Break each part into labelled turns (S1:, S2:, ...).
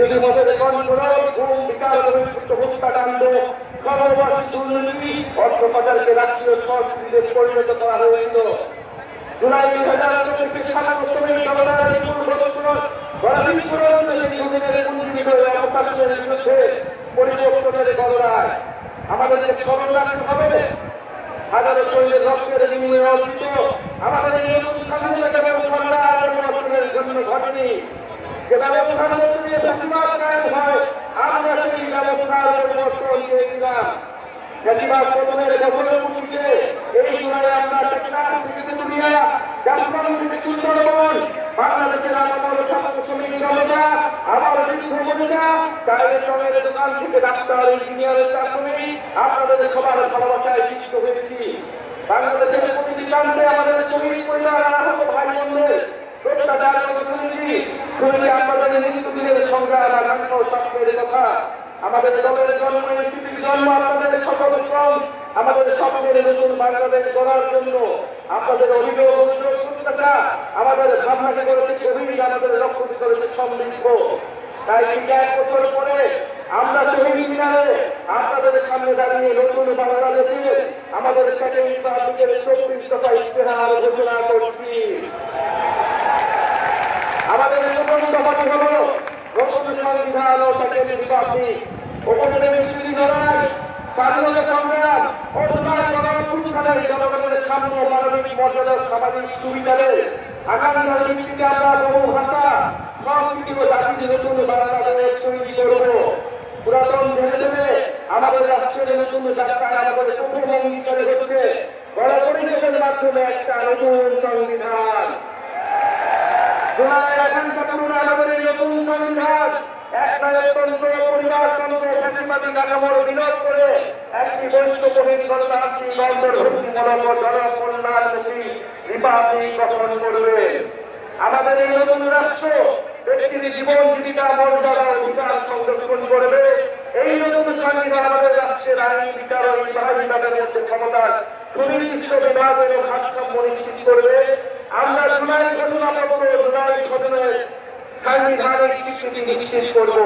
S1: বিরোধী মতের কণ্ঠরোধ ঘুম বিকাশ হত্যাকাণ্ড কর্মবাস দুর্নীতি অর্থ পাচারকে রাষ্ট্রীয় সংস্কৃতিতে পরিণত করা হয়েছিল। জুলাই দুই হাজার চব্বিশ ছাত্র শ্রমিক জনতার বিপুল প্রদর্শন গণবিস্ফোরণ ইহুদিদের কুণ্ঠিত অবকাশের বিরুদ্ধে পরিবর্তনের গণরায়। আমাদের স্মরণ রাখতে হবে, হাজারো শহীদের রক্তের বিনিময়ে অর্জিত আমাদের এই নতুন স্বাধীনতা ব্যবস্থার আর পরিবর্তনের ঘটেনি যে ব্যবস্থার মধ্যে দিয়ে প্রতিবাদ কায়েম হয়। আমরা সেই ব্যবস্থার পরিবর্তন চেয়েছিলাম প্রতিবাদ প্রথমের গঠনমুখীকে এই জুলাই আমরা টেকনাফ থেকে আমাদের শ্রমিক পরিবার, আহত ভাই বোনদের অত্যাচার কথা শুনছি আপনাদের নিত্যদিনের সংগ্রাম ও স্বপ্নের কথা, আমাদের দলের জন্ম জন্ম, আপনাদের সকল শ্রম, আমাদের স্বপ্নের নতুন বাংলাদেশ গড়ার জন্য আপনাদের অভিযোগ আমাদের ভাবনাকে করেছে অভিযোগ আমাদের লক্ষ্য করেছে সমৃদ্ধ। তাই এক বছর পরে আমরা শহীদ মিনারে আপনাদের সামনে দাঁড়িয়ে নতুন বাংলাদেশে আমাদের থেকে চব্বিশ দফা ইশতেহার ঘোষণা করছি। আমাদের বিশ্ববিদ্যালয় লড়াই স্বাধীনতা সংগ্রাম জুলাই গণঅভ্যুত্থানের জনগণের সামনে মানবিক মর্যাদার সামাজিক সুবিধাদের আগামী ভিত্তিতে আমরা বহু ভাষা সংস্কৃতি ও জাতির নতুন বাংলাদেশ তৈরি করব পুরাতন ধীরে ধীরে আমাদের রাষ্ট্রের নতুন যাত্রা আমাদের প্রথম অঙ্গীকারে হচ্ছে গণপরিবেশের মাধ্যমে একটা নতুন সংবিধান জুলাই আকাঙ্ক্ষা পূরণে আমাদের এই নতুন সংবিধান একটা তন্ত্র আমাদের এই নতুন রাষ্ট্র ব্যক্তির জীবন জীবিকা মর্যাদা ও বিকাশ সংরক্ষণ করবে। এই নতুন সংবিধান আমাদের রাষ্ট্রের আইন, বিচার ও নির্বাহী মধ্যে ক্ষমতার সুনির্দিষ্ট বিভাগ এবং ভারসাম্য নিশ্চিত করবে। আমরা জুলাই ঘটনাপত্র, জুলাই ঘটনায় সাংবিধানিক স্বীকৃতি নিশ্চিত করব।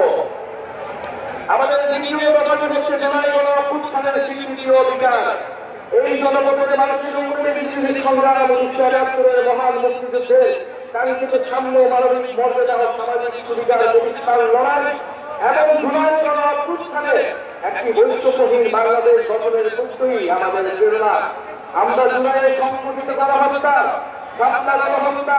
S1: আমাদের দ্বিতীয় কথাটি হচ্ছে জুলাই গণ অভ্যুত্থানের স্বীকৃতি এই জনপথে মানুষের উপরে বিজেপি সংগ্রাম এবং চুয়াত্তরের মহান মুক্তিযুদ্ধে কাঙ্ক্ষিত সাম্য মানবিক মর্যাদা ও সামাজিক সুবিধার প্রতিষ্ঠার লড়াই এবং জুলাই গণ অভ্যুত্থানে একটি বৈষম্যহীন বাংলাদেশ গঠনের আমরা জুলাইয়ের সংগঠিত করা হত্যা সাতটা গণহত্যা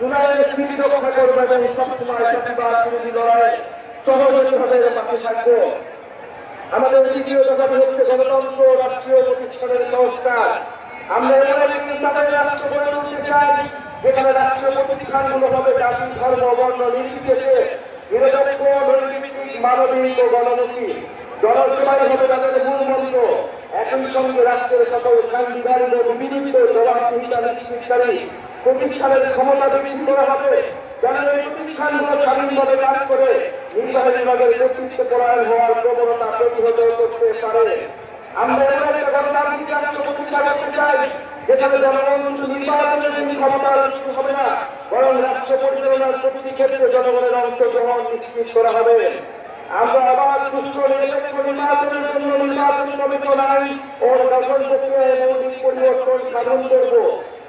S1: জুলাইয়ের স্মৃতি রক্ষা করব এবং সবসময় প্রতিবাদ বিরোধী লড়াই সহযোগীভাবে পাশে থাকব। আমাদের দ্বিতীয় কথাটি হচ্ছে গণতন্ত্র রাষ্ট্রীয় প্রতিষ্ঠানের সংস্কার। আমরা এমন একটি তাদের রাষ্ট্র প্রতিষ্ঠানের ক্ষমতা বৃদ্ধি করা হবে এই প্রতিষ্ঠানগুলো স্বাধীনভাবে কাজ করে নির্বাহী বিভাগের নেতৃত্ব পরায়ণ হওয়ার প্রবণতা প্রতিহত করতে পারে। আমরা একটা গণতান্ত্রিক রাষ্ট্র প্রতিষ্ঠা করতে চাই, যেখানে জনগণ শুধু নির্বাচনের ক্ষমতার হবে না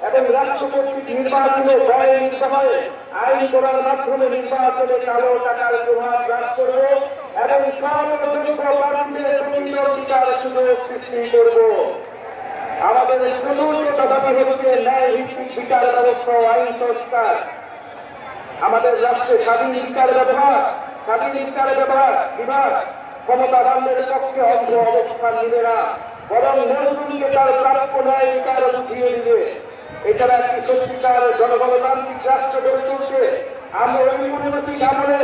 S1: এবং রাষ্ট্র কর্তৃক নির্বাচনে ভয় নির্বাহে আইন করার মাধ্যমে নির্বাচনে কালো টাকার প্রভাব হ্রাস করব এবং সর্বযোগ্য প্রার্থীদের সুযোগ সৃষ্টি করব। আমাদের চতুর্থ দাবি হচ্ছে ন্যায় ভিত্তিক বিচার ব্যবস্থা আইন সংস্কার। আমাদের রাষ্ট্রে স্বাধীন বিচার ব্যবহার, স্বাধীন বিচার ব্যবহার বিভাগ ক্ষমতাবানদের পক্ষে অন্ধ অবস্থান নিবে না, বরং মজদুরকে তার প্রাপ্য ন্যায় বিচার বুঝিয়ে দিবে। এছাড়া একটি সত্যিকার জনগণতান্ত্রিক রাষ্ট্র গড়ে তুলছে আমরা ওই পরিণতি আমলে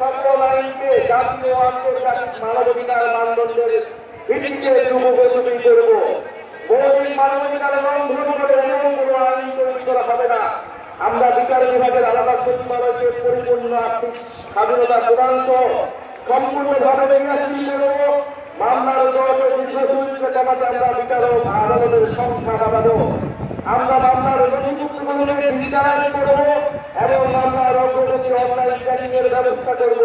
S1: সকল আইনকে জাতীয় আন্তর্জাতিক মানবাধিকার মানদণ্ডের ভিত্তিতে যুগোপযোগী করব। মৌলিক মানবাধিকার লঙ্ঘন করে এমন কোনো আইন তৈরি করা হবে না। আমরা বিচার বিভাগের আলাদা সচিবালয়কে পরিপূর্ণ আর্থিক স্বাধীনতা প্রদান সহ সম্পূর্ণভাবে বিনাশী করব মামলার যত দীর্ঘসূত্র কমাতে আমরা বিচারক, আদালতের সংখ্যা বাড়াবো। আমরা মামলার নথিভুক্তগুলোকে ডিজিটালাইজ করব এবং মামলার অগ্রগতি অনলাইন এর ব্যবস্থা করব।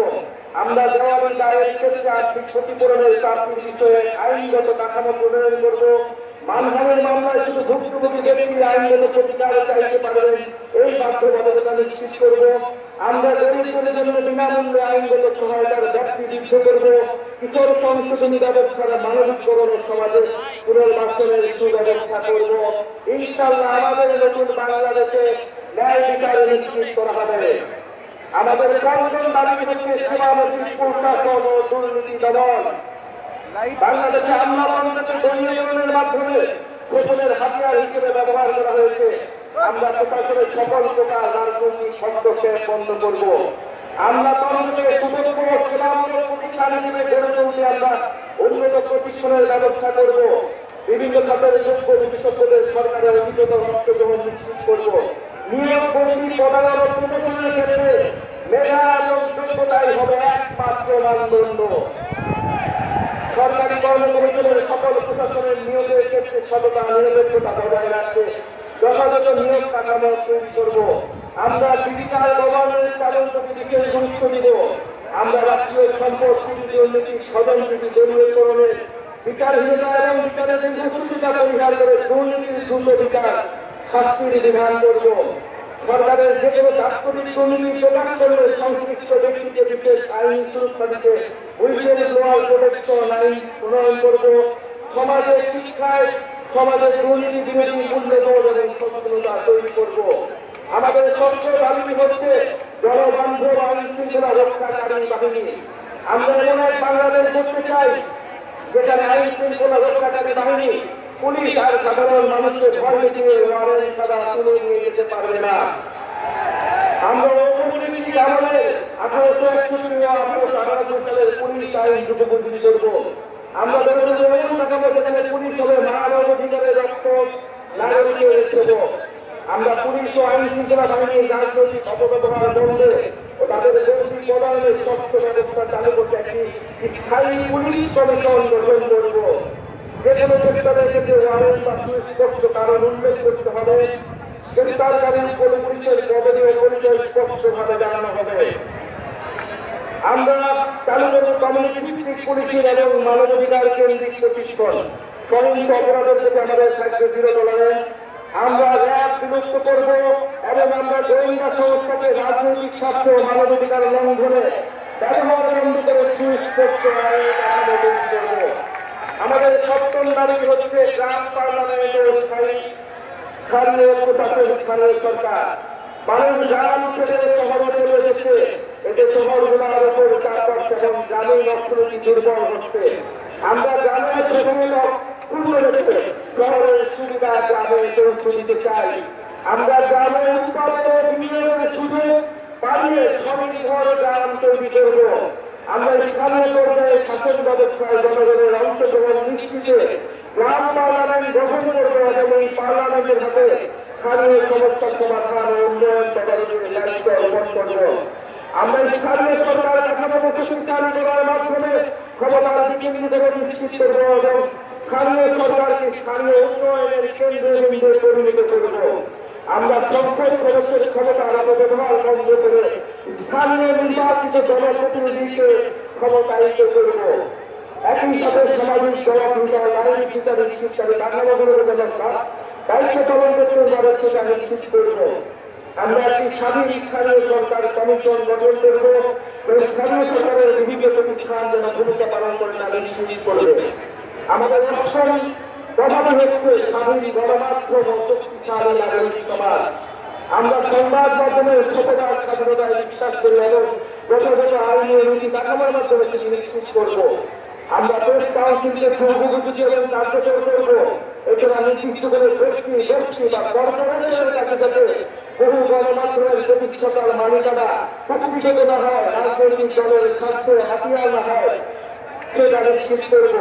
S1: আমরা জবাবের দায়ের ক্ষেত্রে আর্থিক ক্ষতিপূরণের চাকরির বিষয়ে আইনগত কাঠামো প্রণয়ন করব। মানহানির মামলায় শুধু ভুক্তভোগী ব্যক্তি আইনগত প্রতিকার চাইতে পারবেন এই বাধ্যবাধকতা নিশ্চিত করব। আমরা দরিদ্রদের জন্য বিনামূল্যে আইনগত সহায়তার ব্যক্তি যুদ্ধ করব। কিশোর সংশোধনী ব্যবস্থার মানবিকরণ সমাজে পুনর্বাসনের সুব্যবস্থা করব। ইনশাল্লাহ আমাদের নতুন বাংলাদেশে ন্যায় বিচার নিশ্চিত করা হবে। আমাদের পঞ্চম দাবি হচ্ছে সেবামুখী প্রশাসন ও দুর্নীতি দমন। বাংলাদেশে আমলাতন্ত্রকে দলীয়করণের মাধ্যমে শোষণের হাতিয়ার হিসেবে ব্যবহার করা হয়েছে। আমরা প্রশাসনের সকল প্রকার রাজনৈতিক হস্তক্ষেপ বন্ধ করব। আমলাতন্ত্রকে সুযোগ্য সেবামূলক প্রতিষ্ঠান হিসেবে গড়ে তুলতে আমরা উন্নত প্রশিক্ষণের ব্যবস্থা করব। বিভিন্ন খাতের যোগ্য বিশেষজ্ঞদের সরকারের অভিযোগ অংশগ্রহণ নিশ্চিত করব। নিয়োগ কর্মী পদায়ন প্রমোশনের ক্ষেত্রে মেধা এবং যোগ্যতাই হবে একমাত্র মানদণ্ড। সরকারি কর্মকর্তাদের সকল প্রশাসনের নিয়োগের ক্ষেত্রে সততা নিরপেক্ষতা বজায় রাখতে যথাযথ নিয়োগ কাঠামো তৈরি করব। আমরা ডিজিটাল গভর্নেন্স চালনকে বিশেষ গুরুত্ব দিব। আমরা রাষ্ট্রীয় সম্পদ কৃষি উন্নতি স্বজনপ্রীতি দলীয়করণের বিচারহীনতা এবং বিচারের দীর্ঘসূচিতা পরিহার করে দুর্নীতির দ্রুত বিচার, শাস্তির বিধান করব। সরকারের যে কোনো তাৎক্ষণিক দুর্নীতি প্রকাশ ব্যক্তিকে বিশেষ আইন সুরক্ষা হুইসেল ব্লোয়ার প্রোটেকশন আইন প্রণয়ন করব। সমাজের শিক্ষায়, সমাজের দুর্নীতি বিরোধী মূল্যবোধ এবং সচেতনতা তৈরি করব। আমাদের স্বচ্ছ দাবি হচ্ছে জনবান্ধব আইন শৃঙ্খলা রক্ষাকারী বাহিনী। আমরা আঠারোশো একষট্টি সালের পুলিশ আইন যুগবন্দী করব। আমরা আমরা পুলিশ ও আইন শৃঙ্খলা বাহিনীর রাজনৈতিক অপব্যবহার বন্ধে ও তাদের দোষী প্রদানের স্বচ্ছ ব্যবস্থা চালু করতে একটি স্থায়ী পুলিশ কমিশন গঠন করব। যে কোনো গ্রেপ্তারের ক্ষেত্রে ওয়ারেন্ট বা সুস্পষ্ট কারণ উল্লেখ করতে হবে গ্রেপ্তারকারী কোন পুলিশের পদবী ও পরিচয় স্পষ্টভাবে জানানো হবে। আমরা চালু কমিউনিটি ভিত্তিক পুলিশের এবং মানবাধিকার কেন্দ্রিক প্রশিক্ষণ সহিংস অপরাধের থেকে আমাদের থাকবে জিরো টলারেন্স আমরা র্যাব বিলুপ্ত করব এবং আমরা গোয়েন্দা সংস্থাকে রাজনৈতিক স্বার্থ মানবাধিকার লঙ্ঘনে ব্যবহার বন্ধ করে তৈরি করব আমাদের সপ্তম দাবি হচ্ছে গ্রাম পার্লামেন্টের স্থায়ী স্থানীয় প্রশাসন স্থানীয় সরকার। মানুষ গ্রাম ছেড়ে শহরে চলে দুর্বল হচ্ছে। আমরা গ্রামের শহরে পূর্ণ রেখে শহরের সুবিধা গ্রামে পৌঁছে চাই আমরা গ্রাম পার্লামেন্টের হাতে স্থানীয় সমস্যার সমাধান উন্নয়ন তদারকির দায়িত্ব অর্পণ করব। আমরা স্থানীয় সরকার কাঠামোকে শক্তিশালী করার মাধ্যমে ক্ষমতার বিকেন্দ্রীকরণ নিশ্চিত করব এবং স্থানীয় সরকারকে স্থানীয় উন্নয়নের কেন্দ্রবিন্দুতে পরিণত করব। আমরা সংসদ সদস্যের ক্ষমতার অপব্যবহার বন্ধ করে স্থানীয় নির্বাচিত জনপ্রতিনিধিকে ক্ষমতায়িত করব। একই সাথে সামাজিক জবাবদিহিতা নারী বিচার নিশ্চিত করে কাঠামোগুলোর ব্যবস্থা দায়িত্ব পালন করতে ব্যবস্থা নিশ্চিত করব। আমরা একটি স্বাধীন স্থানীয় সরকার কমিশন গঠন করব এবং স্থানীয় সরকারের বিভিন্ন প্রতিষ্ঠান যেন ভূমিকা পালন করে তা নিশ্চিত করবে আমাদের অপশন প্রধান হচ্ছে স্বাধীন গণমাধ্যম ও শক্তিশালী নাগরিক সমাজ। আমরা সংবাদ মাধ্যমের সততার স্বাধীনতায় বিশ্বাস করি এবং যথাযথ আইনের নীতি কাঠামোর মাধ্যমে সেটি নিশ্চিত করব। আমরা প্রেস কাউন্সিলকে পূর্ববর্তী এবং কার্যকর করব। এছাড়া নির্দিষ্ট করে ব্যক্তি ব্যক্তি বা কর্পোরেশনের কাছে যাতে বহু গণমাধ্যমের প্রতিষ্ঠাতার মালিকানা প্রকৃত না হয়, রাজনৈতিক দলের স্বার্থে হাতিয়ার না হয়, সে তাদের ঠিক করব।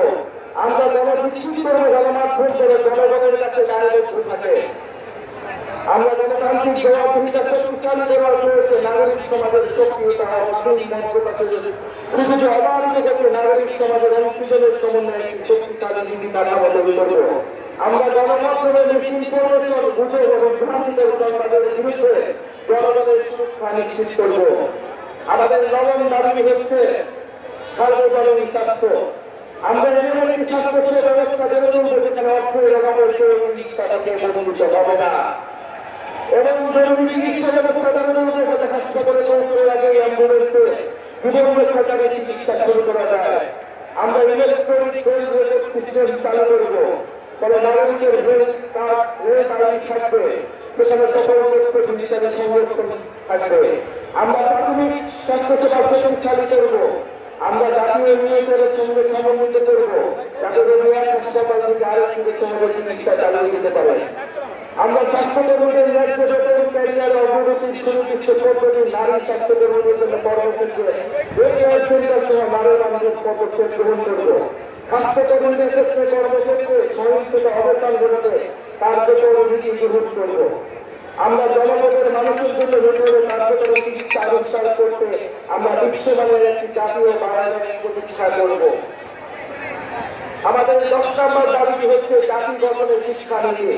S1: আমরা জনপ্রতিষ্ঠিত গণমাধ্যম করে জনগণের কাছে দাঁড়িয়ে থাকে। আমরা গণতান্ত্রিক জবাবদিহিতা শক্তিশালী দেওয়ার রয়েছে নাগরিক সমাজের সক্রিয়তা স্বাধীন মন্ত্রণাকে শুধু অবাধিত করতে নাগরিক সমাজের অংশীদারের সমন্বয়ে শক্তিশালী নীতি কাঠামো তৈরি করব। আমরা গণমাধ্যমের মিসইনফরমেশন গুজব এবং ভ্রান্তির সংবাদের বিরুদ্ধে জনগণের সুরক্ষা নিশ্চিত করব। আমাদের নবম দাবি হচ্ছে সার্বজনীন স্বাস্থ্য। আমরা এমন একটি স্বাস্থ্য সেবা ব্যবস্থা তুলব যেখানে অর্থের অভাবের চিকিৎসা হবে না। এবং জরুরি চিকিৎসা জনগণের কাছে হাসপাতালে পৌঁছানোর আগে অ্যাম্বুলেন্সে জীবন রক্ষাকারী চিকিৎসা শুরু করা যায়। আমরা ইলেকট্রনিক হেলথ সিস্টেম চালু করব। ফলে নাগরিকের হেলথ কার্ড হেলথ আইডি থাকবে। সেখানে সকল তথ্য সংরক্ষণ থাকবে। আমরা প্রাথমিক স্বাস্থ্য সেবা শক্তিশালী করব। আমরা জাতীয় নিয়োগের সঙ্গে সমন্বিত করব। যাতে রোগীরা হাসপাতাল থেকে আরও চিকিৎসা চালিয়ে যেতে পারে। আমরা স্বাস্থ্যকর্মীদের ন্যায্য বেতন ক্যারিয়ার অগ্রগতির সুনির্দিষ্ট পদ্ধতি নারী স্বাস্থ্যকর্মীদের জন্য কর্মক্ষেত্রে এই সেন্টার সহ নারী মানুষের পদক্ষেপ গ্রহণ করব। স্বাস্থ্যকর্মীদের ক্ষেত্রে কর্মক্ষেত্রে সহিংসতা অবস্থান ঘটাতে কার্যকর নীতি গ্রহণ করব। আমরা জনগণের মানুষের জন্য রোগের কার্যকর চিকিৎসা আবিষ্কার করতে আমরা বিশ্বমানের একটি জাতীয় বাংলাদেশ প্রতিষ্ঠা করব। আমাদের দশ নম্বর দাবি হচ্ছে জাতি গঠনের শিক্ষা নিয়ে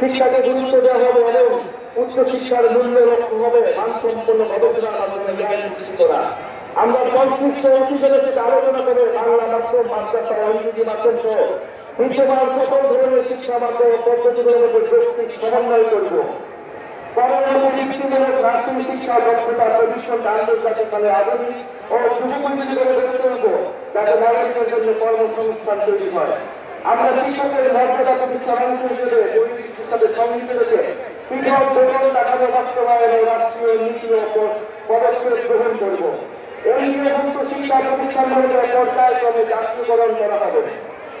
S1: শিক্ষাকে গুরুত্ব দেওয়া হবে এবং উচ্চ শিক্ষার মূল্য লক্ষ্য হবে, মানসম্পন্ন করা। আমরা সংশ্লিষ্ট অফিসের সাথে আলোচনা করে বাংলা মাধ্যম, মাদ্রাসা, ইংরেজি মাধ্যম সহ সকল ধরনের শিক্ষা মাধ্যম পদ্ধতিগুলোর মধ্যে সমন্বয় করব। কর্মসংস্থান তৈরি হয়। আমরা শিক্ষকের মর্যাদা প্রতিষ্ঠা মানুষের হিসেবে দৈনিক হিসাবে রেখে পৃথক বেতন কাঠামো বাস্তবায়নে রাষ্ট্রীয় নীতি ও পদক্ষেপ গ্রহণ করব। এই নিয়মিত শিক্ষা প্রতিষ্ঠানগুলোকে পর্যায়ক্রমে জাতীয়করণ করা হবে।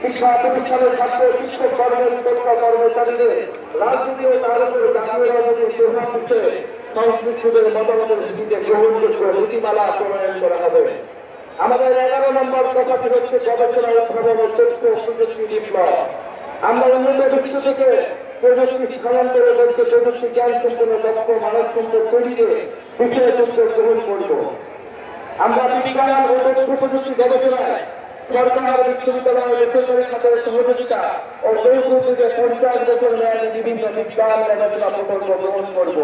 S1: শিক্ষা প্রতিষ্ঠানের ছাত্র শিক্ষক কর্মকর্তা কর্মচারীদের রাজনীতি ও তার উপরে জাতীয় রাজনীতির প্রভাব হিসেবে সংশ্লিষ্টদের মতামতের ভিত্তিতে গ্রহণযোগ্য নীতিমালা প্রণয়ন করা হবে। আমাদের এগারো নম্বর কথাটি হচ্ছে গবেষণা উদ্ভাবন ও তথ্য প্রযুক্তি বিপ্লব। আমরা উন্নত বিশ্ব থেকে প্রযুক্তি স্থানান্তরে করতে প্রযুক্তি জ্ঞান সম্পন্ন দক্ষ মানব সম্পদ তৈরিতে বিষয় তথ্য গ্রহণ করব। আমরা বিজ্ঞান ও তথ্য প্রযুক্তি গবেষণায় সরকার, বিশ্ববিদ্যালয় বেসরকারি খাতের সহযোগিতা ও সৌপ্রযুগে পঞ্চাশ বছর মেয়াদী বিভিন্ন বিজ্ঞান গবেষণা প্রকল্প গ্রহণ করব।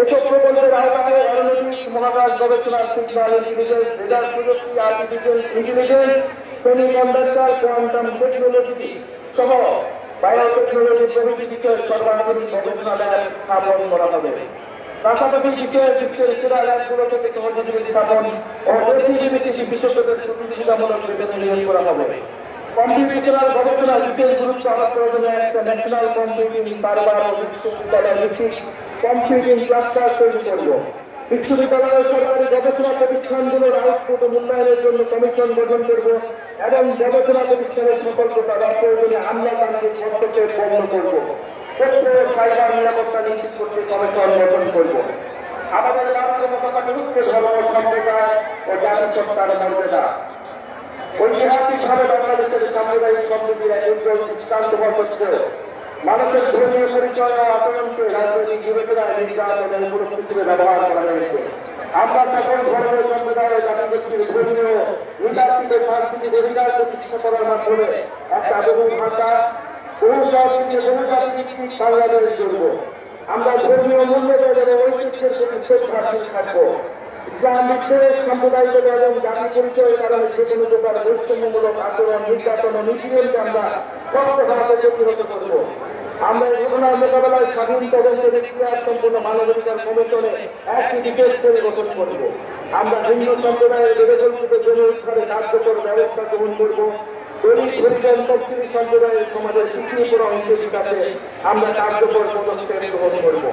S1: এসব প্রকল্পের আওতায় অরণ্যিক মহাকাশ গবেষণা সিগন্যাল ইন্টেলিজেন্স রেডার প্রযুক্তি artificial intelligence semiconductor quantum technology সহ বায়োটেকনোলজি প্রভৃতি দিকের সর্বাধুনিক গবেষণালয় স্থাপন করা হবে। পাশাপাশি শিক্ষা শিক্ষার সেরা ল্যাবগুলো থেকে সহযোগী স্থাপন ও দেশি বিদেশি কম্পিউটিং ক্লাস্টার তৈরি করব। বিশ্ববিদ্যালয়ের সরকারি গবেষণা প্রতিষ্ঠানগুলোর আউটপুট মূল্যায়নের জন্য কমিশন গঠন করব এবং গবেষণা প্রতিষ্ঠানের সফলতা বা প্রয়োজনে আমলাতান্ত্রিক হস্তক্ষেপ বন্ধ করব। সাইবার নিরাপত্তা বাংলাদেশের সাম্প্রদায়িক সম্প্রীতির এক দৃষ্টান্ত মানুষের ধর্মীয় পরিচয় আচরণকে রাজনৈতিক বিবেচনায় নির্যাতনের পরিস্থিতিতে ব্যবহার করা হয়েছে। আমরা সকল ধর্মের সম্প্রদায়ের জাতিগোষ্ঠীর ধর্মীয় নৃতাত্ত্বিক সাংস্কৃতিক অধিকার প্রতিষ্ঠা করার মাধ্যমে একটা বহু ভাষা বহু সংস্কৃতি বহু জাতিক বাংলাদেশ গড়ব আমরা ধর্মীয় মূল্যবোধের ঐতিহ্যের প্রতি শ্রদ্ধাশীল থাকব। সাম্প্রদায়িক যে ও নিপীড়নকে আমরা ভিন্ন সম্প্রদায়ের কার্যকর ব্যবস্থা গ্রহণ করব। সম্প্রদায়ের সমাজের পিছিয়ে পড়া বিকাশে আমরা কার্যকর পদক্ষেপ গ্রহণ করব আমরা আগামীর জন্য দুটি মিনিট বিরতি নিচ্ছি
S2: অনেক ভাই অনেক ভাই এগিয়ে আয়, কি করে? আর খালে